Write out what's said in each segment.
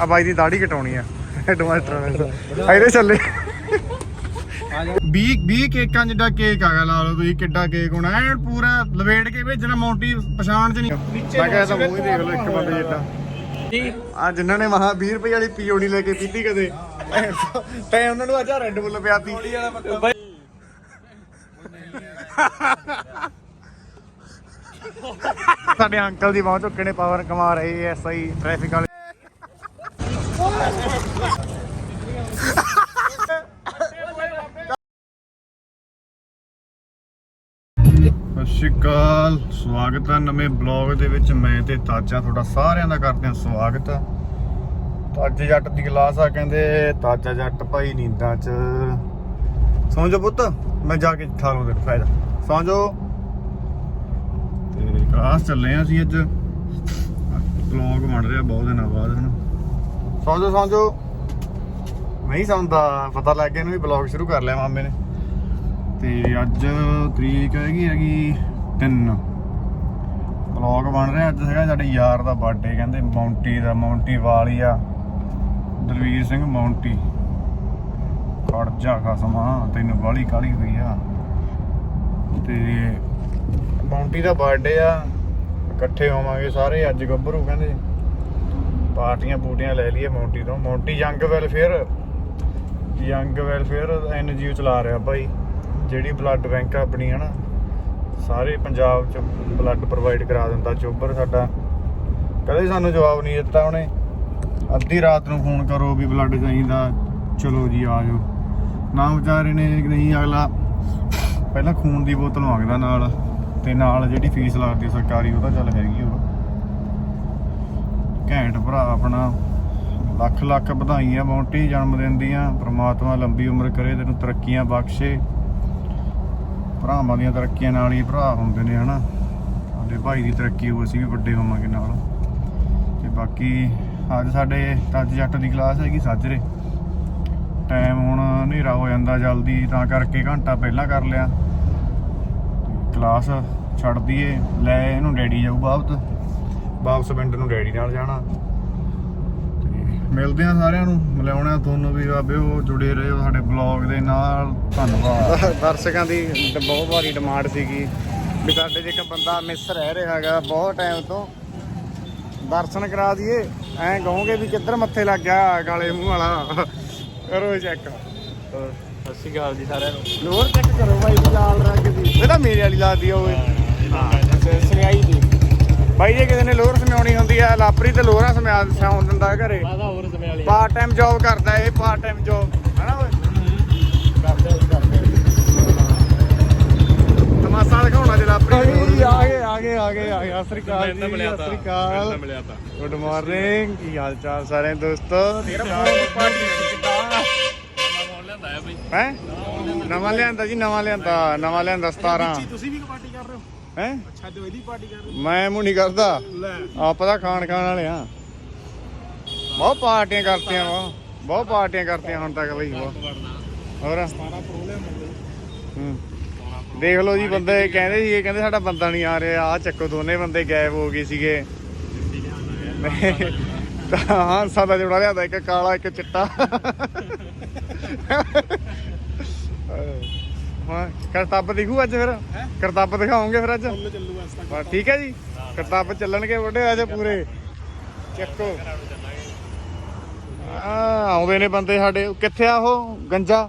ਆ ਬਾਈ ਦੀ ਦਾੜੀ ਕਟਾਉਣੀ ਆ। ਹੈਡਮਾਸਟਰ ਨੇ ਇਹਦੇ ਚੱਲੇ 20 20 ਕੇਕਾਂ ਜਿੱਡਾ ਕੇਕ ਆ ਗਿਆ ਲਾ ਲਓ ਤੁਸੀਂ ਕਿੱਡਾ ਕੇਕ ਹੋਣਾ। ਐਨ ਪੂਰਾ ਲਵੇੜ ਕੇ ਭੇਜਣਾ ਮੌਂਟੀ ਪਛਾਣ ਚ ਨਹੀਂ। ਮੈਂ ਕਿਹਾ ਤਾਂ ਮੂੰਹ ਹੀ ਦੇਖ ਲਓ ਇੱਕ ਬੰਦੇ ਜਿੱਡਾ। ਆ ਜਿਨ੍ਹਾਂ ਨੇ ਮਹਾ 20 ਰੁਪਏ ਵਾਲੀ ਪੀਓਣੀ ਲੈ ਕੇ ਪੀਤੀ ਕਦੇ। ਤੈਂ ਉਹਨਾਂ ਨੂੰ ਅੱਜ ਰੈੱਡ ਬੁੱਲ ਪਿਆਤੀ ਸਾਡੇ ਅੰਕਲ ਦੀ ਬਾਹ ਝੁੱਕੇ ਨੇ ਪਾਵਰ ਕਮਾ ਰਹੇ ਐਸਆਈ ਟ੍ਰੈਫਿਕ ਵਾਲੇ। ਸਤਿ ਸ਼੍ਰੀ ਅਕਾਲ, ਸਵਾਗਤ ਹੈ ਨਵੇਂ ਬਲੌਗ ਦੇ ਵਿੱਚ। ਮੈਂ ਤੇ ਤਾਜਾ ਤੁਹਾਡਾ ਸਾਰਿਆਂ ਦਾ ਕਰਦੇ ਹਾਂ ਸਵਾਗਤ। ਤਾਜੇ ਜੱਟ ਦੀ ਕਲਾਸ ਆ ਕਹਿੰਦੇ, ਤਾਜਾ ਜੱਟ ਭਾਈ ਨੀਂਦਾਂ ਚ। ਸੌਂ ਜਾ ਪੁੱਤ, ਮੈਂ ਜਾ ਕੇ ਠਾ ਲੂੰ ਤੇ ਫਾਇਦਾ। ਸੌਂ ਜਾ ਤੇ ਕਲਾਸ ਚੱਲੇ ਆ ਅਸੀਂ ਅੱਜ। ਬਲੌਗ ਬਣ ਰਿਹਾ ਬਹੁਤ ਦਿਨਾਂ ਬਾਅਦ ਹਨ ਸਮਝੋ ਸਮਝੋ ਨਹੀਂ ਸਮਝਦਾ ਪਤਾ ਲੱਗ ਗਿਆ ਇਹਨੂੰ ਵੀ ਬਲੌਗ ਸ਼ੁਰੂ ਕਰ ਲਿਆ ਮਾਮੇ ਨੇ। ਤੇ ਅੱਜ ਤਰੀਕ ਹੈਗੀ ਹੈਗੀ 3 ਵਲੌਗ ਬਣ ਰਿਹਾ, ਅੱਜ ਹੈਗਾ ਸਾਡੇ ਯਾਰ ਦਾ ਬਰਥਡੇ ਕਹਿੰਦੇ ਮੌਂਟੀ ਦਾ ਮੌਂਟੀ ਆ। ਦਲਵੀਰ ਸਿੰਘ ਮੌਂਟੀ ਖੜ ਜਾ ਖਸਮਾ ਤੈਨੂੰ ਬਾਲੀ ਕਾਲੀ ਹੋਈ ਆ। ਤੇ ਮੌਂਟੀ ਦਾ ਬਰਥਡੇ ਆ। ਇਕੱਠੇ ਹੋਵਾਂਗੇ ਸਾਰੇ, ਅੱਜ ਗੱਭਰੂ, ਕਹਿੰਦੇ। ਪਾਰਟੀਆਂ ਪੂਟੀਆਂ ਲੈ ਲਈਏ ਮੌਂਟੀ ਤੋਂ। Monty young welfare. Young welfare NGO ਚਲਾ ਰਿਹਾ ਭਾਈ ਜਿਹੜੀ ਬਲੱਡ ਬੈਂਕ ਆਪਣੀ ਹੈ ਨਾ ਸਾਰੇ ਪੰਜਾਬ ਚ ਬਲੱਡ ਪ੍ਰੋਵਾਈਡ ਕਰਾ ਦਿੰਦਾ। ਚੋਬਰ ਸਾਡਾ। ਕਦੇ ਸਾਨੂੰ ਜਵਾਬ ਨਹੀਂ ਦਿੱਤਾ ਉਹਨੇ। ਅੱਧੀ ਰਾਤ ਨੂੰ ਫੋਨ ਕਰੋ ਵੀ ਬਲੱਡ ਚਾਹੀਦਾ। ਚਲੋ ਜੀ, ਆ ਜਾਓ। ਨਾ ਵਿਚਾਰੇ ਨੇ ਨਹੀਂ, ਅਗਲਾ ਪਹਿਲਾਂ ਖੂਨ ਦੀ ਬੋਤਲ ਮੰਗਦਾ ਨਾਲ। ਤੇ ਨਾਲ ਜਿਹੜੀ ਫੀਸ ਲੱਗਦੀ ਆ ਸਰਕਾਰੀ ਉਹਦਾ ਚੱਲ ਹੈਗੀ ਉਹ ਘੈਂਟ ਭਰਾ ਆਪਣਾ। ਲੱਖ ਲੱਖ ਵਧਾਈਆਂ ਮੌਂਟੀ ਜਨਮ ਦਿਨ ਦੀਆਂ ਪ੍ਰਮਾਤਮਾ ਲੰਬੀ ਉਮਰ ਕਰੇ, ਤੈਨੂੰ ਤਰੱਕੀਆਂ ਬਖਸ਼ੇ। ਭਰਾਵਾਂ ਦੀਆਂ ਤਰੱਕੀਆਂ ਨਾਲ ਹੀ ਭਰਾ ਹੁੰਦੇ ਨੇ, ਹਨਾ। ਸਾਡੇ ਭਾਈ ਦੀ ਤਰੱਕੀ ਹੋਵੇ ਅਸੀਂ ਵੀ ਵੱਡੇ ਹੋਵਾਂਗੇ ਨਾਲ। ਤੇ ਬਾਕੀ ਅੱਜ ਸਾਡੇ ਤੱਜ ਜੱਟ ਦੀ ਕਲਾਸ ਹੈਗੀ ਸਾਜਰੇ। ਟਾਈਮ ਹੁਣ ਹਨੇਰਾ ਹੋ ਜਾਂਦਾ ਜਲਦੀ, ਤਾਂ ਕਰਕੇ ਘੰਟਾ ਪਹਿਲਾਂ ਕਰ ਲਿਆ। ਕਲਾਸ ਛੱਡ ਦਈਏ, ਲੈ ਇਹਨੂੰ ਡੈਡੀ ਜਾਊ ਬਾਬਤ ਵਾਪਸ ਪਿੰਡ ਨੂੰ ਡੈਡੀ ਨਾਲ ਜਾਣਾ ਮਿਲਦੇ ਆ ਸਾਰਿਆਂ ਨੂੰ ਮਿਲਾਉਣਾ ਤੁਹਾਨੂੰ ਵੀ ਬਾਬਿਓ ਜੁੜੇ ਰਹੋ ਸਾਡੇ ਬਲੌਗ ਦੇ ਨਾਲ ਧੰਨਵਾਦ ਦਰਸ਼ਕਾਂ ਦੀ ਬਹੁਤ ਵਾਰੀ ਡਿਮਾਂਡ ਸੀਗੀ ਵੀ ਸਾਡੇ ਜੇ ਇੱਕ ਬੰਦਾ ਮਿਸ ਰਹਿ ਰਿਹਾ ਹੈਗਾ ਬਹੁਤ ਟਾਈਮ ਤੋਂ ਦਰਸ਼ਨ ਕਰਾ ਦਈਏ ਐਂ ਕਹੋਗੇ ਵੀ ਕਿੱਧਰ ਮੱਥੇ ਲੱਗ ਗਿਆ ਕਾਲੇ ਮੂੰਹ ਵਾਲਾ ਕਰੋ ਚੈੱਕ ਸਤਿ ਸ਼੍ਰੀ ਅਕਾਲ ਜੀ ਸਾਰਿਆਂ ਨੂੰ ਲੋਰ ਚੈੱਕ ਕਰੋ ਭਾਈ ਲਾਲ ਰੰਗ ਦੀ ਇਹ ਤਾਂ ਮੇਰੇ ਵਾਲੀ ਲਾਦੀ ਆ ਓਏ ਸੰਗਾਈ ਦੀ ਬਾਈ ਜੇ ਕਿਸੇ ਨੇ ਲੋਰ ਸਮਿਆਉਣੀ ਹੁੰਦੀ ਆ ਲਾਪਰੀ ਤੇ ਲੋਰਾਂ ਸਮਿਆ ਸਿਆਉਣ ਦਿੰਦਾ ਘਰੇ। ਹੋਰ ਸਮੇਂ ਵਾਲੀ ਪਾਰਟ ਟਾਈਮ ਜੌਬ ਕਰਦਾ ਇਹ ਪਾਰਟ ਟਾਈਮ ਜੌਬ ਹੈਨਾ ਓਏ? ਕਰਦੇ ਹਾਂ ਕਰਦੇ ਤਮਾਸ਼ਾ ਦਿਖਾਉਣਾ ਜੇ ਲਾਪਰੀ ਆ ਗਏ ਆ ਗਏ ਆ ਗਏ ਆ ਗਏ। ਸਤਿ ਸ੍ਰੀ ਅਕਾਲ ਜੀ ਸਤਿ ਸ੍ਰੀ ਅਕਾਲ। ਮਿਲਿਆ ਤਾਂ। ਗੁੱਡ ਮਾਰਨਿੰਗ ਕੀ ਹਾਲ ਚਾਲ ਸਾਰੇ ਦੋਸਤੋ? ਤੇਰਾ ਫੋਨ ਪਾਰਟੀ ਕਿੱਦਾਂ? ਹੈ ਹੈ? ਨਵਾਂ ਲਿਆਂਦਾ। ਜੀ ਨਵਾਂ ਲਿਆਂਦਾ ਨਵਾਂ ਲਿਆਂਦਾ 17 ਤੁਸੀਂ ਵੀ ਪਾਰਟੀ ਕਰ ਰਹੇ ਹੋ? ਹੈ ਅੱਛਾ ਤੇ ਇਹਦੀ ਪਾਰਟੀ ਕਰ ਰਹੇ ਮੈਂ ਮੂੰਹ ਨਹੀਂ ਕਰਦਾ। ਲੈ। ਆਪਾਂ ਤਾਂ ਖਾਣ ਖਾਣ ਵਾਲੇ ਆ। ਬਹੁਤ ਪਾਰਟੀਆਂ ਕਰਤੀਆਂ ਵਾ। ਬਹੁਤ ਪਾਰਟੀਆਂ ਕਰਤੀਆਂ ਹੁਣ ਤੱਕ ਬਈ ਬਹੁਤ ਹੋਰ? ਪ੍ਰੋਬਲਮ ਹੋ ਹੂੰ। ਦੇਖ ਲਓ ਜੀ ਬੰਦੇ ਕਹਿੰਦੇ ਸੀ ਕਹਿੰਦੇ ਸਾਡਾ ਬੰਦਾ ਨਹੀਂ ਆ ਰਿਹਾ। ਆ ਚੱਕੋ ਦੋਨੇ ਬੰਦੇ ਗਾਇਬ ਹੋ ਗਏ ਸੀਗੇ। ਤਾਂ ਹਾਂਸਾ ਦਾ ਜੋੜਾ ਲਿਆਦਾ ਇੱਕ ਕਾਲਾ ਇੱਕ ਚਿੱਟਾ। ਹਾਂ ਕਰਤੱਬ ਦਿਖੂ ਅੱਜ ਫਿਰ? ਕਰਤੱਬ ਦਿਖਾਓਗੇ ਫਿਰ ਅੱਜ? ਚੱਲ ਚੱਲੂਗਾ ਇਸ ਤੱਕ। ਬਸ ਠੀਕ ਹੈ ਜੀ? ਕਰਤੱਬ ਚੱਲਣਗੇ ਵੱਡੇ ਅੱਜ ਪੂਰੇ। ਚੱਕੋ। ਆ ਆਉਂਦੇ ਨੇ ਬੰਦੇ ਸਾਡੇ। ਕਿੱਥੇ ਆ ਉਹ? ਗੰਜਾ?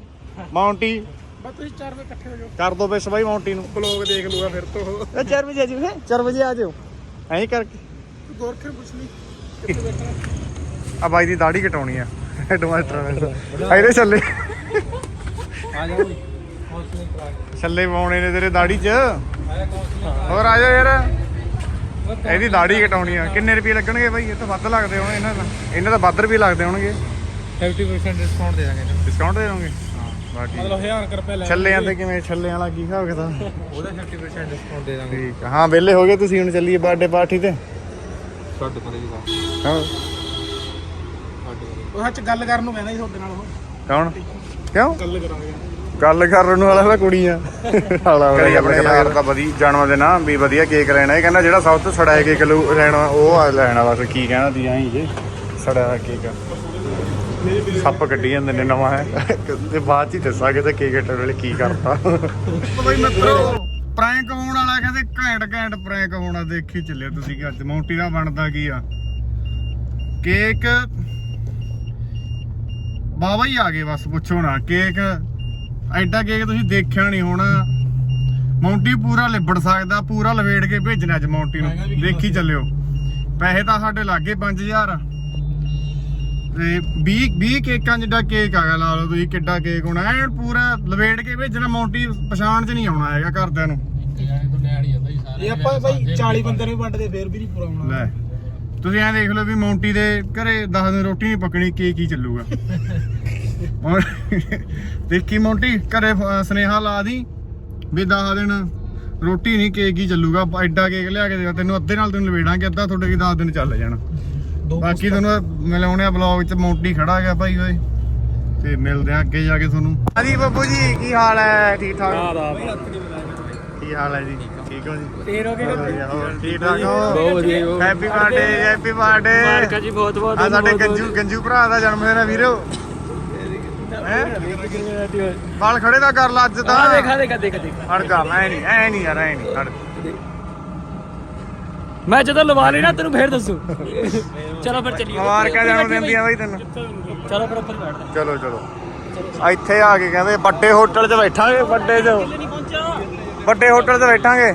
ਮਾਉਂਟੀ? ਬਸ ਤੁਸੀਂ 4 ਵਜੇ ਇਕੱਠੇ ਹੋ ਜਾਓ। ਕਰ ਦੋ ਬੇ ਸਬਾਈ ਮਾਉਂਟੀ ਨੂੰ। ਬਲੌਗ ਦੇਖ ਲੂਗਾ ਫਿਰ ਤੋਂ। ਇਹ 4 ਵਜੇ ਆ ਜਾਓ 4 ਵਜੇ ਆ ਜਾਓ ਐਂ ਕਰਕੇ। ਪੁੱਛ ਲਈ। ਆ ਬਾਈ ਦੀ ਦਾੜੀ ਕਟਾਉਣੀ ਆ। ਹੈਡਮਾਸਟਰ ਨੇ ਇਹਦੇ ਚੱਲੇ ਆ ਜਾਓ ਕਰਾ ਛੱਲੇ ਪਾਉਣੇ ਨੇ ਤੇਰੇ ਦਾੜੀ 'ਚ। ਆਇਆ ਹੋਰ ਆ ਜਾ ਯਾਰ। ਇਹਦੀ ਦਾੜੀ ਕਟਾਉਣੀ ਆ। ਕਿੰਨੇ ਰੁਪਏ ਲੱਗਣਗੇ ਬਾਈ? ਇਹ ਤਾਂ ਵੱਧ ਲੱਗਦੇ ਹੋਣੇ ਇਹਨਾਂ ਦਾ। ਇਹਨਾਂ ਦਾ ਵੱਧ ਰੁਪਏ ਲੱਗਦੇ ਹੋਣਗੇ। 50% ਡਿਸਕਾਊਂਟ ਦੇ ਦਾਂਗੇ। ਡਿਸਕਾਊਂਟ ਦੇ ਦੋਗੇ? ਬਾਕੀ ਮਤਲਬ 1000 ਰੁਪਏ ਲੈ ਛੱਲਿਆਂ ਤੇ ਕਿਵੇਂ? ਛੱਲਿਆਂ ਵਾਲਾ ਕੀ ਹਿਸਾਬ ਕਿਤਾਬ? ਉਹਦਾ 50% ਡਿਸਕਾਊਂਟ ਦੇ ਦਾਂਗੇ। ਠੀਕ ਆ। ਹਾਂ ਵਿਹਲੇ ਹੋ ਗਏ ਤੁਸੀਂ ਹੁਣ ਚੱਲੀਏ ਬਰਥਡੇ ਪਾਰਟੀ ਤੇ। ਦੀ ਗੱਲ ਹਾਂ ਉਹ ਸੱਚ ਗੱਲ ਕਰਨ ਨੂੰ ਕਹਿੰਦਾ ਸੀ ਤੁਹਾਡੇ ਨਾਲ ਉਹ। ਕੌਣ? ਕਿਉਂ? ਗੱਲ ਕਰਾਂਗੇ। ਗੱਲ ਕਰਨ ਵਾਲਾ ਤਾਂ ਕੁੜੀ ਆ। ਹਾਲਾ ਵਾਲਾ ਆਪਣੇ ਯਾਰ ਦਾ ਵਧੀ ਜਨਮ ਦਿਨ ਆ ਵੀ ਵਧੀਆ ਕੇਕ ਲੈਣਾ ਇਹ ਕਹਿੰਦਾ ਜਿਹੜਾ ਸਭ ਤੋਂ ਸੜਾਇਆ ਕੇਕ ਲੈਣਾ ਉਹ ਆ ਲੈਣਾ ਬਸ ਕੀ ਕਹਿਣਾ ਦੀ ਐਂ ਜੇ। ਸੜਿਆ ਹੋਇਆ ਕੇਕ। ਸੱਪ ਕੱਢੀ ਜਾਂਦੇ ਨੇ ਨਵਾਂ ਹੈ। ਤੇ ਬਾਅਦ ਚ ਹੀ ਦੱਸਾਂਗੇ ਤੇ ਕੇਕ ਕੱਟਣ ਵੇਲੇ ਕੀ ਕਰਤਾ। ਬਈ ਮਿੱਤਰੋ ਪ੍ਰੈਂਕ ਹੋਣ ਵਾਲਾ ਕਹਿੰਦੇ ਘੈਂਟ ਘੈਂਟ ਪ੍ਰੈਂਕ ਹੋਣਾ ਦੇਖੀ ਚੱਲਿਆ ਤੁਸੀਂ ਕਿ ਅੱਜ। ਮੌਂਟੀ ਦਾ ਬਣਦਾ ਕੀ ਆ? ਕੇਕ ਬਾਬਾ ਹੀ ਆ ਗਏ ਬਸ ਪੁੱਛੋ ਨਾ। ਕੇਕ ਐਡਾ ਕੇਕ ਤੁਸੀਂ ਦੇਖਿਆ ਨਹੀਂ ਹੋਣਾ। ਮੌਂਟੀ ਪੂਰਾ ਲਿਬੜ ਸਕਦਾ ਪੂਰਾ ਲਵੇੜ ਕੇ ਭੇਜਣਾ ਅੱਜ ਮੌਂਟੀ ਨੂੰ। ਦੇਖੀ ਚੱਲਿਓ। ਪੈਸੇ ਤਾਂ ਸਾਡੇ ਲੱਗੇ 5000 ਤੇ 20 20 ਕੇਕਾਂ ਜਿੱਡਾ ਕੇਕ ਆ ਗਿਆ ਲਾ ਲਓ ਤੁਸੀਂ ਕਿੱਡਾ ਕੇਕ ਹੋਣਾ। ਐਨ ਪੂਰਾ ਲਵੇੜ ਕੇ ਭੇਜਣਾ ਮੌਂਟੀ ਪਛਾਣ 'ਚ ਨਹੀਂ ਆਉਣਾ ਹੈਗਾ ਘਰਦਿਆਂ ਨੂੰ। ਇਹ ਆਪਾਂ ਭਾਈ 40 ਬੰਦੇ ਨੂੰ ਵੰਡਦੇ ਫੇਰ ਵੀ ਨਹੀਂ ਪੂਰਾ ਹੋਣਾ ਲੈ ਤੁਸੀਂ ਐਂ ਦੇਖ ਲਓ ਵੀ ਮੌਂਟੀ ਦੇ ਘਰੇ 10 ਦਿਨ ਰੋਟੀ ਨਹੀਂ ਪੱਕਣੀ ਕੇਕ ਹੀ ਚੱਲੂਗਾ। ਦੇਖੀ ਮੌਂਟੀ ਘਰੇ ਸੁਨੇਹਾ ਲਾ ਦੀ ਵੀ 10 ਦਿਨ ਰੋਟੀ ਨਹੀਂ ਕੇਕ ਹੀ ਚੱਲੂਗਾ। ਐਡਾ ਕੇਕ ਲਿਆ ਕੇ ਦੇ ਤੈਨੂੰ ਅੱਧੇ ਨਾਲ ਤੈਨੂੰ ਲਵੇੜਾਂਗੇ ਅੱਧਾ ਤੁਹਾਡੇ ਕੀ 10 ਦਿਨ ਚੱਲ ਜਾਣਾ। ਬਾਕੀ ਤੁਹਾਨੂੰ ਮਿਲਾਉਣੇ ਆ ਬਲੌਗ ਚ ਮੌਂਟੀ ਖੜਾ ਗਿਆ ਭਾਈ ਓਏ। ਤੇ ਮਿਲਦੇ ਆ ਅੱਗੇ ਜਾ ਕੇ ਤੁਹਾਨੂੰ। ਹਾਂਜੀ ਬੱਬੂ ਜੀ ਕੀ ਹਾਲ ਹੈ? ਠੀਕ ਠਾਕ? ਕੀ ਹਾਲ ਹੈ ਜੀ? ਠੀਕ ਹੋ ਜੀ? ਫੇਰ ਹੋ ਹੋਰ ਠੀਕ ਠਾਕ ਹੋ? ਬਹੁਤ ਵਧੀਆ ਹੈਪੀ ਬਰਥਡੇ ਹੈਪੀ ਬਰਥਡੇ ਮਾਰਕਾ ਜੀ ਬਹੁਤ ਬਹੁਤ ਆ ਸਾਡੇ ਗੰਜੂ ਗੰਜੂ ਭਰਾ ਦਾ ਜਨਮ ਦਿਨ ਹੈ ਵੀਰੋ। ਹੈ? ਵਾਲ ਖੜੇ ਦਾ ਕਰ ਲਾ ਅੱਜ ਤਾਂ। ਆ ਦੇਖਾ ਦੇਖਾ ਦੇਖਾ ਦੇਖ। ਹੜ ਕਰ ਐ ਨਹੀਂ ਐ ਨਹੀਂ ਯਾਰ ਐ ਨਹੀਂ ਹੜ ਮੈਂ ਜਦੋਂ ਲਵਾ ਲਈ ਨਾ ਤੈਨੂੰ ਫੇਰ ਦੱਸੂ। ਚਲੋ ਫਿਰ ਚੱਲੀਏ। ਮੁਬਾਰਕਾਂ ਜਨਮ ਦਿਨ ਦੀਆਂ ਬਾਈ ਤੈਨੂੰ। ਚਲੋ ਫਿਰ ਉੱਪਰ ਬੈਠਦੇ। ਚਲੋ ਚਲੋ। ਆ ਇੱਥੇ ਆ ਕੇ ਕਹਿੰਦੇ ਵੱਡੇ ਹੋਟਲ 'ਚ ਬੈਠਾਂਗੇ ਵੱਡੇ 'ਚ ਵੱਡੇ ਹੋਟਲ 'ਚ ਬੈਠਾਂਗੇ।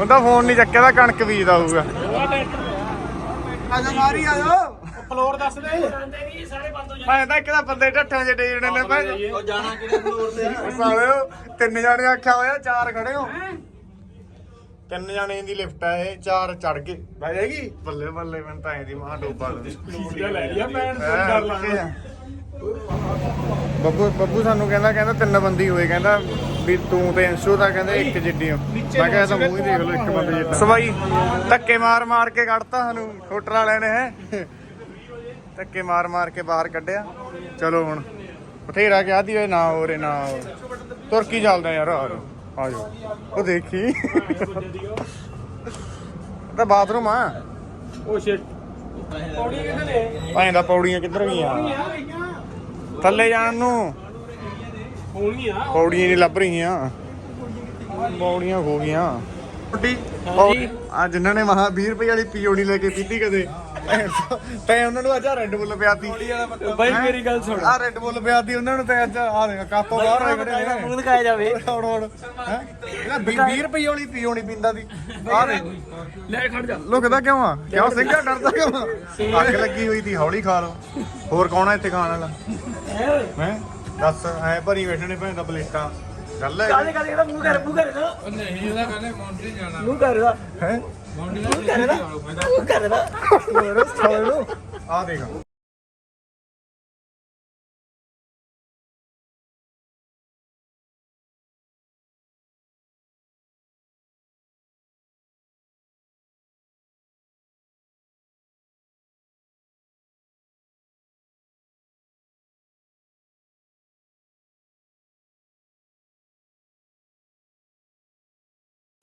ਉਹਦਾ ਫੋਨ ਨਹੀਂ ਚੱਕਿਆ ਤਾਂ ਕਣਕ ਬੀਜਦਾ ਹੋਊਗਾ। ਆਜਾ ਮਾਰੀ ਆਜੋ। ਫਲੋਰ ਦੱਸ ਦੇ। ਸਾਰੇ ਬੰਦ ਹੋ ਮੈਂ ਤਾਂ ਇੱਕ ਤਾਂ ਬੰਦੇ ਢੱਠਾਂ ਜਿਹੇ ਡੇ ਨੇ ਭਾਈ। ਉਹ ਜਾਣਾ ਕਿਹੜੇ ਫਲੋਰ ਤੇ ਆ? ਸਾਲਿਓ ਤਿੰਨ ਜਾਣੇ ਆਖਿਆ ਹੋਇਆ ਚਾਰ ਖੜੇ ਹੋ। ਤਿੰਨ ਜਾਣੇ ਦੀ ਲਿਫਟ ਆ ਇਹ ਚਾਰ ਚੜ ਕੇ ਬਹਿ ਜਾਏਗੀ ਬੱਲੇ ਬੱਲੇ ਮੈਂ ਤਾਂ ਐਂ ਦੀ ਮਾਂ ਡੋਬਾ ਦੇ ਲੈ ਲਿਆ ਭੈਣ ਬੱਬੂ ਬੱਬੂ ਸਾਨੂੰ ਕਹਿੰਦਾ ਕਹਿੰਦਾ ਤਿੰਨ ਬੰਦੀ ਹੋਏ ਕਹਿੰਦਾ ਵੀ ਤੂੰ ਤੇ ਅੰਸ਼ੂ ਦਾ ਕਹਿੰਦੇ ਇੱਕ ਜਿੱਡੀ ਹੋ ਮੈਂ ਕਿਹਾ ਤਾਂ ਮੂੰਹ ਹੀ ਦੇਖ ਲਓ ਇੱਕ ਬੰਦੇ ਜਿੱਡਾ। ਸਵਾਈ ਧੱਕੇ ਮਾਰ ਮਾਰ ਕੇ ਕੱਢਤਾ ਸਾਨੂੰ ਹੋਟਲ ਵਾਲਿਆਂ ਨੇ ਹੈ। ਧੱਕੇ ਮਾਰ ਮਾਰ ਕੇ ਬਾਹਰ ਕੱਢਿਆ। ਚਲੋ ਹੁਣ ਬਥੇਰਾ ਕਿਹਾ ਦੀ ਓਏ ਨਾ ਹੋਰੇ ਨਾ ਹੋਰ। ਤੁਰ ਕੀ ਚੱਲਦਾ ਯਾਰ ਆ ਜਾਓ ਉਹ ਦੇਖੀ। ਤਾਂ ਬਾਥਰੂਮ ਆ। ਉਹ ਸ਼ਿਟ ਪੌੜੀ ਨੇ ਭਾਂ ਦਾ ਪੌੜੀਆਂ ਕਿੱਧਰ ਗਈਆਂ? ਥੱਲੇ ਜਾਣ ਨੂੰ। ਹੋਣਗੀਆਂ ਪੌੜੀਆਂ ਨਹੀਂ ਲੱਭ ਰਹੀਆਂ। ਪੌੜੀਆਂ ਹੋ ਗਈਆਂ। ਛੋਟੀ ਆ ਜਿਨ੍ਹਾਂ ਨੇ ਮਹਾ 20 ਰੁਪਏ ਵਾਲੀ ਪੀਓ ਨਹੀਂ ਲੈ ਕੇ ਪੀਤੀ ਕਦੇ। ਤੈ ਉਹਨਾਂ ਨੂੰ ਅੱਜ ਰੈੱਡ ਬੁੱਲ ਪਿਆਤੀ। ਬਾਈ ਮੇਰੀ ਗੱਲ ਸੁਣ। ਆ ਰੈੱਡ ਬੁੱਲ ਪਿਆਤੀ ਉਹਨਾਂ ਨੂੰ ਤੇ ਅੱਜ ਆ ਦੇ ਕੱਪ ਬਾਹਰ ਹੋਏ ਖੜੇ ਨੇ। ਮੂੰਹ ਦਿਖਾਇਆ ਜਾਵੇ। ਹੁਣ ਹੁਣ ਹੈ? ਇਹਦਾ 20 ਰੁਪਏ ਵਾਲੀ ਪੀਓ ਨਹੀਂ ਪੀਂਦਾ ਦੀ। ਆ ਦੇ ਲੈ ਖੜ ਜਾ। ਲੁਕਦਾ ਕਿਉਂ ਆ? ਕਿਉਂ ਸਿੰਘਾ ਡਰਦਾ ਕਿਉਂ ਆ? ਅੱਗ ਲੱਗੀ ਹੋਈ ਦੀ ਹੌਲੀ ਖਾ ਲਓ। ਹੋਰ ਕੌਣ ਆ ਇੱਥੇ ਖਾਣ ਵਾਲਾ? ਮੈਂ ਦੱਸ ਐ ਭਰੀ ਬੈਠਣੇ ਭੈਣ ਦਾ ਪਲੇਟਾਂ। ਗੱਲ ਹੈ ਕਾਲੇ ਕਾਲੇ ਇਹਦਾ ਮੂੰਹ ਕਰ ਮੂੰਹ ਕਰ ਇਹਦਾ ਨਹੀਂ ਉਹਦਾ ਕਹਿੰਦੇ ਮੌਂਟਰੀ ਜਾਣਾ। ਮੂੰਹ ਕਰ ਇਹਦਾ ਹੈ? ਮੂੰਹ ਕਰ ਇਹਦਾ ਮੂੰਹ ਕਰ ਇਹਦਾ ਮੇਰੇ ਸਾਲੇ ਨੂੰ ਆ ਦੇਖ।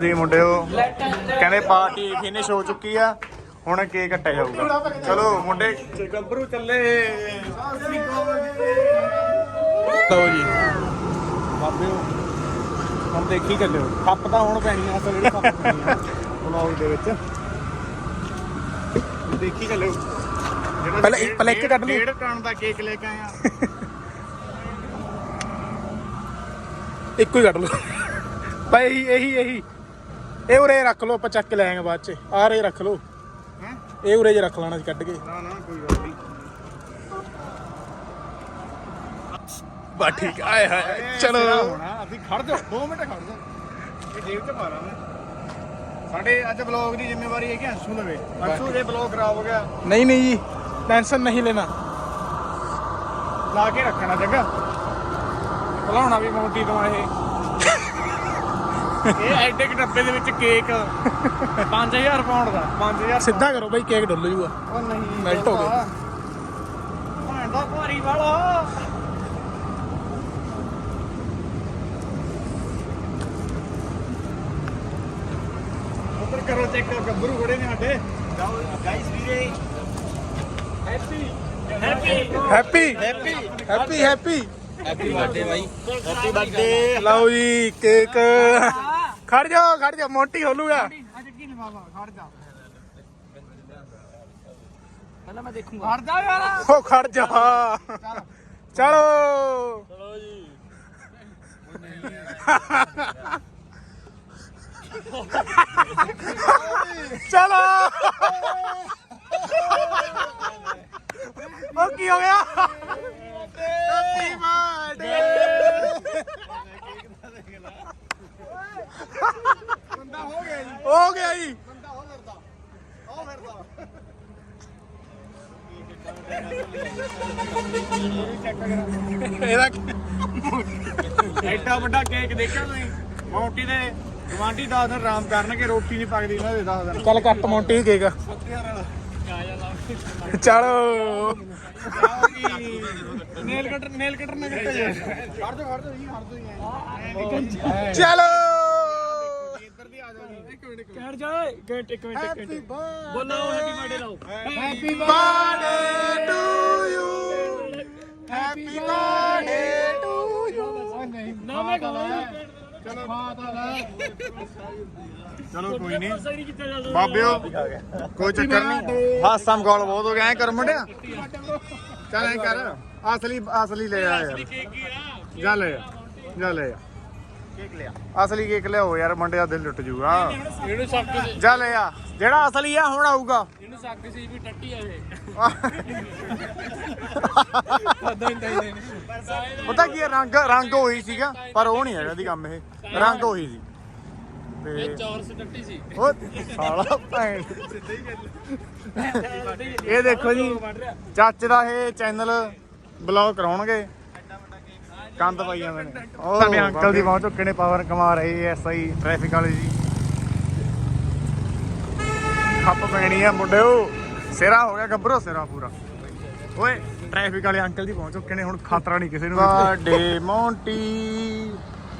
ਜੀ ਮੁੰਡਿਓ ਕਹਿੰਦੇ ਪਾਰਟੀ ਫਿਨਿਸ਼ ਹੋ ਚੁੱਕੀ ਆ। ਹੁਣ ਕੇਕ ਕੱਟਿਆ ਜਾਊਗਾ। ਚਲੋ ਮੁੰਡੇ। ਗੱਭਰੂ ਚੱਲੇ। ਲਓ ਜੀ। ਬਾਬਿਓ ਹੁਣ ਦੇਖੀ ਚੱਲਿਓ ਕੱਪ ਤਾਂ ਹੁਣ ਪੈਣੀ ਆ ਅਸਲ ਜਿਹੜੀ ਕੱਪ ਪੈਣੀ ਆ। ਵਲੌਗ ਦੇ ਵਿੱਚ। ਦੇਖੀ ਚੱਲਿਓ ਪਹਿਲਾਂ- ਪਹਿਲਾਂ ਇੱਕ ਕੱਢ ਲਓ। ਡੇਢ ਟਨ ਦਾ ਕੇਕ ਲੈ ਕੇ ਆਇਆ ਇੱਕੋ ਹੀ ਕੱਢ ਲਓ। ਭਾਈ ਇਹੀ ਇਹੀ। ਇਹੀ ਉਰੇ ਰੱਖ ਲਓ ਆਪਾਂ ਚੱਕ ਕੇ ਲੈ ਆਏਗੇ ਬਾਅਦ ਚ। ਆਹ ਰੇ ਰੱਖ ਲਓ। ਹੈ? ਇਹ ਉਰੇ ਜੇ ਰੱਖ ਲੈਣਾ ਸੀ ਕੱਢ ਕੇ। ਨਾ ਨਾ ਕੋਈ ਗੱਲ ਨਹੀਂ। ਬਾ ਠੀਕ ਆਏ ਹਾਏ ਚਲੋ। ਹੋਣਾ ਅਸੀਂ ਖੜ ਜਾਓ 2 ਮਿੰਟ ਖੜ ਜਾਓ। ਇਹ ਜੇਬ 'ਚ ਲਾਂ ਮੈਂ। ਸਾਡੇ ਅੱਜ ਬਲੌਗ ਦੀ ਜ਼ਿੰਮੇਵਾਰੀ ਹੈ ਕਿ ਅੰਸ਼ੂ ਲਵੇ। ਅੰਸ਼ੂ ਜੇ ਬਲੌਗ ਖਰਾਬ ਹੋ ਗਿਆ। ਨਹੀਂ ਨਹੀਂ ਜੀ ਟੈਨਸ਼ਨ ਨਹੀਂ ਲੈਣਾ। ਲਾ ਕੇ ਰੱਖਣਾ ਜੱਗਾ। ਭਲਾਉਣਾ ਵੀ ਮੋਟੀ ਤੋਂ ਇਹ। ਇਹ ਐਡੇ ਕੁ ਡੱਬੇ ਦੇ ਵਿੱਚ ਕੇਕ 5000 ਪਾਉਂਡ ਦਾ 5000 ਸਿੱਧਾ ਕਰੋ ਬਾਈ ਕੇਕ ਡੁੱਲ ਜੂਗਾ। ਉਹ ਨਹੀਂ ਮੈਲਟ ਹੋ ਗਏ। ਭੈਣ ਦਾ ਭਾਰੀ ਵਾਲਾ। ਉਧਰ ਕਰੋ ਚੈੱਕ ਗੱਭਰੂ ਖੜੇ ਨੇ ਸਾਡੇ। Happy happy happy happy happy birthday ਬਾਈ ਹੈਪੀ ਬਰਥਡੇ ਲਓ ਜੀ ਕੇਕ। ਖੜ ਜਾ ਖੜ ਜਾ ਮੋਟੀ ਹੋਲੂਗਾ ਅੱਜ ਕੀ ਲਵਾਵਾ ਖੜ ਜਾ ਪਹਿਲਾਂ ਮੈਂ ਦੇਖੂੰਗਾ ਖੜ ਜਾ ਯਾਰ ਉਹ ਖੜ ਜਾ ਚਲੋ ਚਲੋ ਜੀ ਚਲੋ ਉਹ ਕੀ ਹੋ ਗਿਆ ਹੈਪੀ ਬਰਥਡੇ ਬੰਦਾ ਹੋ ਗਿਆ ਜੀ। ਹੋ ਗਿਆ ਜੀ। ਬੰਦਾ ਹੋ ਫਿਰਦਾ। ਹੋ ਫਿਰਦਾ। ਇਹਦਾ ਐਡਾ ਵੱਡਾ ਕੇਕ ਦੇਖਿਆ ਤੁਸੀਂ? ਮੌਂਟੀ ਦੇ ਗਵਾਂਢੀ ਦਾ ਦਿਨ ਆਰਾਮ ਕਰਨਗੇ ਰੋਟੀ ਨਹੀਂ ਪੱਕਦੀ ਉਹਨਾਂ ਦੇ 10 ਦਿਨ। ਚੱਲ ਕੱਟ ਮੋਂਟੀ ਕੇਕ। ਚਲੋ। ਨੇਲ ਕਟਰ ਨੇਲ ਕਟਰ ਨਾ ਕਿੱਥੇ ਜੇ ਖੜ ਜਾ ਜੀ ਖੜ ਜਾ। ਚਲੋ। ਦੀ ਆ ਜਾਓ ਜੀ ਇੱਕ ਮਿੰਟ। ਖੜ ਜਾ ਇੱਕ ਮਿੰਟ ਇੱਕ ਮਿੰਟ। ਹੈਪੀ ਬਰਥਡੇ ਬੋਲੋ ਹੈਪੀ ਬਰਥਡੇ ਲਾਓ। Happy birthday to you happy birthday to you ਨਾ ਮੈਂ ਕਹਾਂ ਚਲੋ ਕੋਈ ਨਹੀਂ ਬਾਬਿਓ ਕੋਈ ਚੱਕਰ ਨਹੀਂ। ਹਾਸਾ ਮਗੌਲ ਬਹੁਤ ਹੋ ਗਿਆ ਐ ਕਰ ਮੁੰਡਿਆ। ਚੱਲ ਐ ਕਰ। ਅਸਲੀ ਅਸਲੀ ਲੈ ਆ ਯਾਰ। ਜਾ ਲੈ ਜਾ ਲੈ ਆ। ਅਸਲੀ ਕੇਕ ਲਿਆਓ ਯਾਰ ਮੁੰਡੇ ਦਾ ਦਿਲ ਲੁੱਟ ਜੂਗਾ। ਇਹਨੂੰ ਸ਼ੱਕ ਸੀ ਜਾ ਲੈ ਆ। ਜਿਹੜਾ ਅਸਲੀ ਆ ਹੁਣ ਆਊਗਾ। ਇਹਨੂੰ ਸ਼ੱਕ ਸੀ ਵੀ ਟੱਟੀ ਆ ਇਹ। ਪਤਾ ਕੀ ਹੈ, ਰੰਗ ਰੰਗ ਉਹੀ ਸੀਗਾ ਪਰ ਉਹ ਨਹੀਂ ਹੈਗਾ ਦੀ ਕੰਮ ਇਹ। ਰੰਗ ਉਹੀ ਸੀ। ਤੇ ਚੌਰਸ ਟੱਟੀ ਸੀ। ਉਹ ਸਾਲਾ ਭੈਣ। ਇਹ ਦੇਖੋ ਜੀ ਚਾਚੇ ਦਾ ਇਹ ਚੈਨਲ ਬਲੌਗ ਕਰਾਉਣਗੇ। ਕੰਦ ਪਾਈ ਜਾਂਦੇ ਨੇ। ਉਹ ਸਾਡੇ ਅੰਕਲ ਦੀ ਪਹੁੰਚ ਚੁੱਕੇ ਨੇ ਪਾਵਰ ਕਮਾ ਰਹੇ ਐਸਆਈ ਟ੍ਰੈਫਿਕ ਵਾਲੇ ਜੀ। ਖੱਪ ਪੈਣੀ ਆ ਮੁੰਡਿਓ। ਸਿਰਾ ਹੋ ਗਿਆ ਗੱਭਰੋ ਸਿਰਾ ਪੂਰਾ। ਓਏ ਟ੍ਰੈਫਿਕ ਵਾਲੇ ਅੰਕਲ ਜੀ ਪਹੁੰਚ ਚੁੱਕੇ ਨੇ ਹੁਣ ਖਤਰਾ ਨਹੀਂ ਕਿਸੇ ਨੂੰ birthday Monty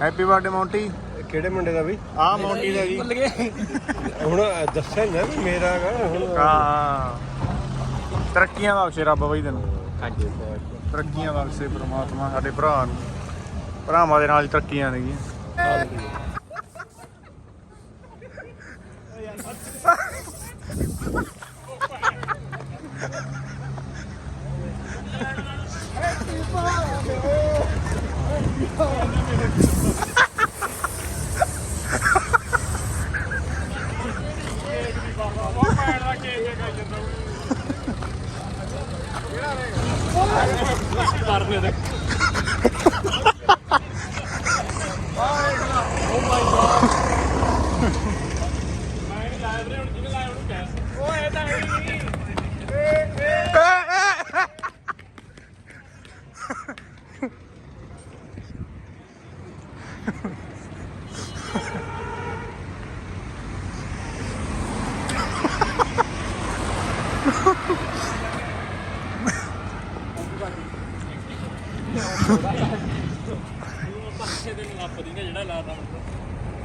happy birthday Monty ਕਿਹੜੇ ਮੁੰਡੇ ਦਾ ਬਈ ਆ ਮੌਂਟੀ ਦਾ ਜੀ। ਹੁਣ ਦੱਸਿਆ ਨਾ ਵੀ ਮੇਰਾ ਗਾ ਹੁਣ। ਹਾਂ। ਤਰੱਕੀਆਂ ਬਖਸ਼ੇ ਰੱਬ ਬਈ ਤੈਨੂੰ। ਹਾਂਜੀ ਤਰੱਕੀਆਂ ਬਖਸ਼ੇ ਪ੍ਰਮਾਤਮਾ ਸਾਡੇ ਭਰਾ ਨੂੰ। ਭਰਾਵਾਂ ਦੇ ਨਾਲ ਹੀ ਤਰੱਕੀਆਂ ਨੇਗੀਆਂ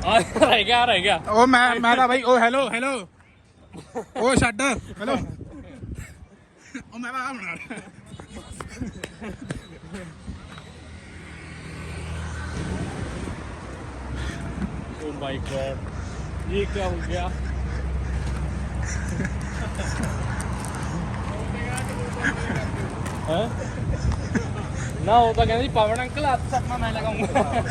ਆ ਰਹਿ ਗਿਆ ਰਹਿ ਗਿਆ ਉਹ ਮੈਂ ਮੈਂ ਤਾਂ ਬਾਈ ਉਹ ਹੈਲੋ ਹੈਲੋ ਉਹ ਛੱਡ ਹੈਲੋ ਉਹ ਮੈਂ ਬਾਹਰ ਬਣਾ ਰਿਹਾ। ओ माय गॉड ये क्या हो गया ਹਾਂ ਨਾ ਉਹ ਤਾਂ ਕਹਿੰਦਾ ਜੀ ਪਵਨ ਅੰਕਲ ਹੱਥ ਸੱਟਣਾ ਮੈਂ ਲਗਾਉਂਗਾ।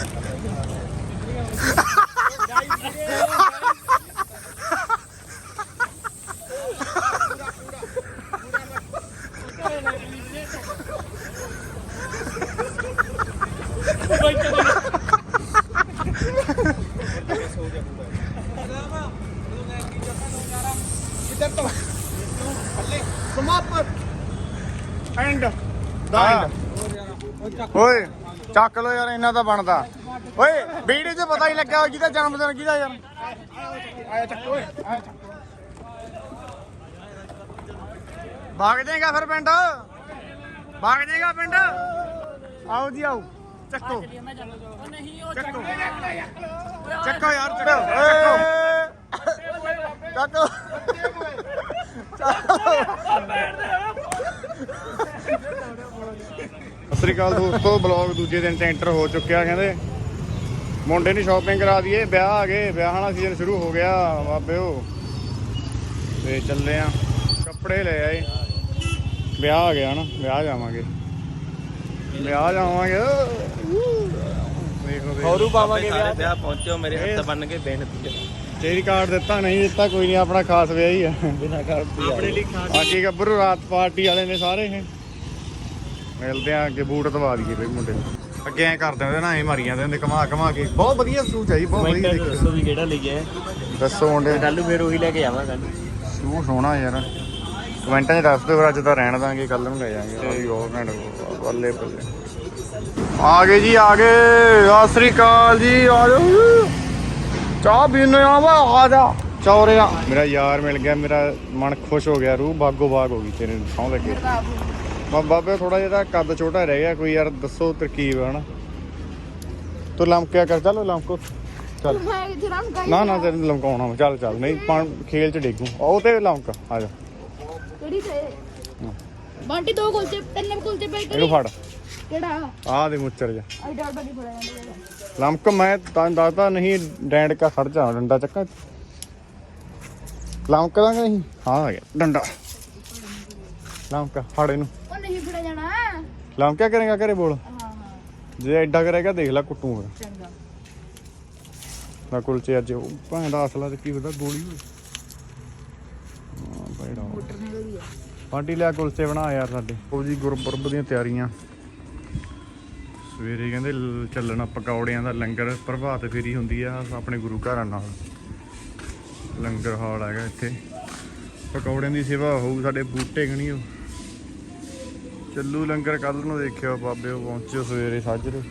ਸਮਾਪਤ। ਐਂਡ ਦਾ ਓਏ ਚੱਕ ਲੋ ਯਾਰ ਇਹਨਾਂ ਦਾ ਬਣਦਾ। ਓਏ ਵੀਡੀਓ 'ਚ ਪਤਾ ਹੀ ਲੱਗਾ ਜਿਹਦਾ ਜਨਮ ਦਿਨ ਕਿਹਦਾ ਯਾਰ। ਆਇਆ ਚੱਕ ਓਏ ਆਇਆ ਚੱਕ। ਭਾਗ ਜਾਏਗਾ ਫਿਰ ਪਿੰਡ? ਭਾਗ ਜਾਏਗਾ ਪਿੰਡ? ਆਓ ਜੀ ਆਓ। ਚੱਕੋ। ਚੱਕੋ। ਚੱਕੋ ਯਾਰ ਚੱਕੋ। ਚੱਕੋ। ਸਤਿ ਸ੍ਰੀ ਅਕਾਲ ਦੋਸਤੋ ਬਲੌਗ ਦੂਜੇ ਦਿਨ ਚ ਐਂਟਰ ਹੋ ਚੁੱਕਿਆ ਕਹਿੰਦੇ। ਮੁੰਡੇ ਨੂੰ ਸ਼ਾਪਿੰਗ ਕਰਾ ਦਈਏ ਵਿਆਹ ਆ ਗਏ ਵਿਆਹਾਂ ਵਾਲਾ ਸੀਜ਼ਨ ਸ਼ੁਰੂ ਹੋ ਗਿਆ ਬਾਬਿਓ ਤੇ ਚੱਲੇ ਆ ਕੱਪੜੇ ਲੈ ਆਏ। ਵਿਆਹ ਆ ਗਿਆ ਨਾ ਵਿਆਹ ਜਾਵਾਂਗੇ। ਵਿਆਹ ਜਾਵਾਂਗੇ ਦੇਖੋ ਦੇਖੋ। ਹੋਰੂ ਪਾਵਾਂਗੇ ਵਿਆਹ ਵਿਆਹ ਪਹੁੰਚੋ ਮੇਰੇ ਹੱਥ ਬੰਨ ਕੇ ਬੇਨਤੀ ਹੈ। ਤੇਰੀ ਕਾਰਡ ਦਿੱਤਾ ਨਹੀਂ ਦਿੱਤਾ ਕੋਈ ਨਹੀਂ ਆਪਣਾ ਖਾਸ ਵਿਆਹ ਹੀ ਆ। ਬਿਨਾਂ ਕਾਰਡ ਆਪਣੇ ਲਈ ਖਾਸ ਬਾਕੀ ਗੱਭਰੂ ਰਾਤ ਪਾਰਟੀ ਵਾਲੇ ਨੇ ਸਾਰੇ ਇਹ। ਮਿਲਦੇ ਆ ਅੱਗੇ ਬੂਟ ਦਵਾ ਦਈਏ ਬਈ ਮੁੰਡੇ ਨੂੰ। ਅੱਗੇ ਐ ਕਰਦੇ ਉਹਦੇ ਨਾਲ ਐ ਮਾਰੀ ਜਾਂਦੇ ਹੁੰਦੇ ਕਮਾ ਕਮਾ ਕੇ। ਬਹੁਤ ਵਧੀਆ ਸੂਟ ਹੈ ਜੀ ਬਹੁਤ ਵਧੀਆ। ਦੱਸੋ ਵੀ ਕਿਹੜਾ ਲਈ ਹੈ। ਦੱਸੋ ਮੁੰਡੇ ਕੱਲ ਨੂੰ ਫੇਰ ਉਹੀ ਲੈ ਕੇ ਆਵਾਂਗਾ ਸੂਟ ਸੋਹਣਾ ਯਾਰ। ਕਮੈਂਟਾਂ 'ਚ ਦੱਸ ਦਿਓ ਫਿਰ ਅੱਜ ਤਾਂ ਰਹਿਣ ਦਾਂਗੇ ਕੱਲ ਨੂੰ ਲੈ ਜਾਾਂਗੇ। ਵੀ ਬਹੁਤ ਘੈਂਟ ਬੱਲੇ ਬੱਲੇ। ਆ ਗਏ ਜੀ ਆ ਗਏ। ਸਤਿ ਸ੍ਰੀ ਅਕਾਲ ਜੀ ਆ ਜਾਓ। ਚਾਹ ਪੀਣੇ ਆ ਵਾ ਆ ਜਾ। ਚੌਰਿਆ ਮੇਰਾ ਯਾਰ ਮਿਲ ਗਿਆ ਮੇਰਾ ਮਨ ਖੁਸ਼ ਹੋ ਗਿਆ ਰੂਹ ਬਾਗੋ ਬਾਗ ਹੋ ਗਈ ਤੇਰੇ ਨੂੰ ਸੌਂ ਲੱਗੇ। ਬਾ ਬਾਬੇ ਥੋੜਾ ਜਿਹਾ ਕੱਦ ਛੋਟਾ ਰਹਿ ਗਿਆ ਕੋਈ ਯਾਰ ਦੱਸੋ ਤਰਕੀਬ ਹਨਾ? ਤੂੰ ਲੰਮਕਿਆ ਕਰ ਚੱਲ ਲੰਮਕੋ। ਚੱਲ। ਨਾ ਨਾ ਤੈਨੂੰ ਲਮਕਾਉਣਾ ਵਾ, ਚੱਲ ਚੱਲ। ਨਹੀਂ ਪਾਣ ਖੇਲ ਚ ਡੇਗੂ। ਉਹ ਤੇ ਲਮਕਾ ਆ ਜਾ। ਕਿਹੜੀ ਤੇ? ਬੰਟੀ ਦੋ ਕੁਲਚੇ ਤਿੰਨ ਕੁਲਚੇ ਪੈ ਇਹਨੂੰ ਫੜ। ਕਿਹੜਾ? ਆ ਦੇ ਮੁੱਚਰ ਜਾ ਆਈ ਡਰ ਬੜੀ ਫੜਿਆ ਜਾਂਦਾ। ਲਮਕ ਮੈਂ ਤਾਂ ਦੱਸਦਾ ਨਹੀਂ ਡੈਂਡ ਕਾ ਖੜ ਜਾ ਡੰਡਾ ਚੱਕਾ। ਲਮਕ ਦਾਂਗਾ ਨਹੀਂ ਹਾਂ ਆ ਗਿਆ ਡੰਡਾ। ਲਮਕਾ ਫੜ ਇਹਨੂੰ। ਉਹ ਨਹੀਂ ਫੜਿਆ ਜਾਣਾ। ਲਮਕਿਆ ਕਰੇਗਾ ਘਰੇ ਬੋਲ? ਹਾਂ ਹਾਂ। ਜੇ ਐਡਾ ਕਰੇਗਾ ਦੇਖ ਲੈ ਕੁੱਟੂ ਫਿਰ ਚੰਗਾ। ਨਾ ਕੁਲਚੇ ਅੱਜ ਉਹ ਭਾਂ ਦਾ ਅਸਲਾ ਤੇ ਕੀ ਪਤਾ ਗੋਲੀ ਹੋਵੇ। ਹਾਂ ਆ। ਪਾਰਟੀ ਲਿਆ ਕੁਲਚੇ ਬਣਾ ਯਾਰ ਸਾਡੇ। ਉਹ ਜੀ ਗੁਰਪੁਰਬ ਦੀਆਂ ਤਿਆਰੀਆਂ। ਸਵੇਰੇ ਕਹਿੰਦੇ ਚੱਲਣਾ ਪਕੌੜਿਆਂ ਦਾ ਲੰਗਰ ਪ੍ਰਭਾਤ ਫੇਰੀ ਹੁੰਦੀ ਆ, ਆਪਣੇ ਗੁਰੂ ਘਰਾਂ ਨਾਲ। ਲੰਗਰ ਹਾਲ ਹੈਗਾ ਇੱਥੇ। ਪਕੌੜਿਆਂ ਦੀ ਸੇਵਾ ਹੋਊ, ਸਾਡੇ ਬੂਟੇ ਗਣੀਓ ਚੱਲੂ ਲੰਗਰ ਕੱਲ ਨੂੰ ਦੇਖਿਓ, ਬਾਬੇ ਪਹੁੰਚਿਓ ਸਵੇਰੇ ਸਾਜਰੇ।